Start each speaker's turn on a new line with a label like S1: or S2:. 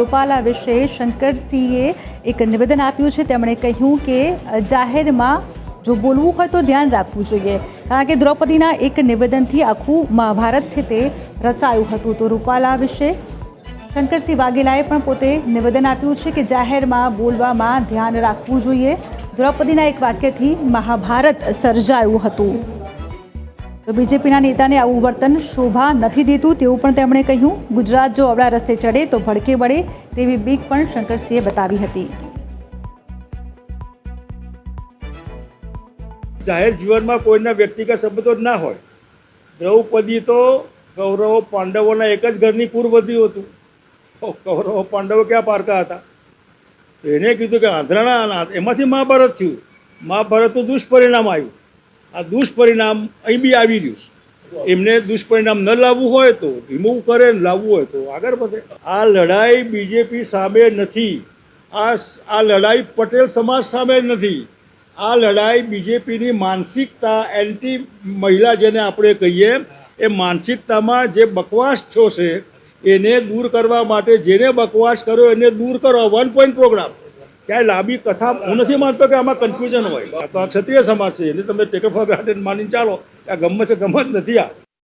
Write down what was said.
S1: રૂપાલા વિશે શંકરસિંહે એક નિવેદન આપ્યું છે. તેમણે કહ્યું કે, જાહેરમાં જો બોલવું હોય તો ધ્યાન રાખવું જોઈએ. કારણ કે દ્રૌપદીના એક નિવેદનથી આખું મહાભારત છે તે રચાયું હતું. તો રૂપાલા વિશે શંકરસિંહ વાઘેલાએ પણ પોતે નિવેદન આપ્યું છે કે જાહેરમાં બોલવામાં ધ્યાન રાખવું જોઈએ. દ્રૌપદીના એક વાક્યથી મહાભારત સર્જાયું હતું. તો બીજેપીના નેતાને આવું વર્તન શોભા નથી દેતું તેવું પણ તેમણે કહ્યું. ગુજરાત જો અવળા રસ્તે ચડે તો ભડકે બળે તેવી બીક પણ શંકરસિંહે બતાવી હતી.
S2: જાહેર જીવનમાં કોઈના વ્યક્તિગત સંબંધો જ ના હોય. દ્રૌપદી તો કૌરવો પાંડવોના એક જ ઘરની કુરવતી હતું. કૌરવો પાંડવો ક્યાં પારકા હતા? તો એને કીધું કે આંધ્રાના, એમાંથી મહાભારત થયું. મહાભારતનું દુષ્પરિણામ આવ્યું. આ દુષ્પરિણામ અહીં બી આવી રહ્યું છે. એમને દુષ્પરિણામ ન લાવવું હોય તો રિમૂવ કરે, ને લાવવું હોય તો આગળ વધે. આ લડાઈ બીજેપી સામે નથી. આ આ લડાઈ પટેલ સમાજ સામે નથી. આ લડાઈ બીજેપીની માનસિકતા એન્ટી મહિલા જેને આપણે કહીએ, એ માનસિકતામાં જે બકવાસ થયો છે, એને દૂર કરવા માટે જેને બકવાસ કર્યો એને દૂર કરો. વન પોઈન્ટ પ્રોગ્રામ ક્યાંય લાંબી કથા હું નથી માનતો કે આમાં કન્ફ્યુઝન હોય. તો આ ક્ષત્રિય સમાજ છે, એને તમે ટેક ઓફ ગ્રાન્ટેડ માનીને ચાલો, આ ગમે છે ગમત નથી આ.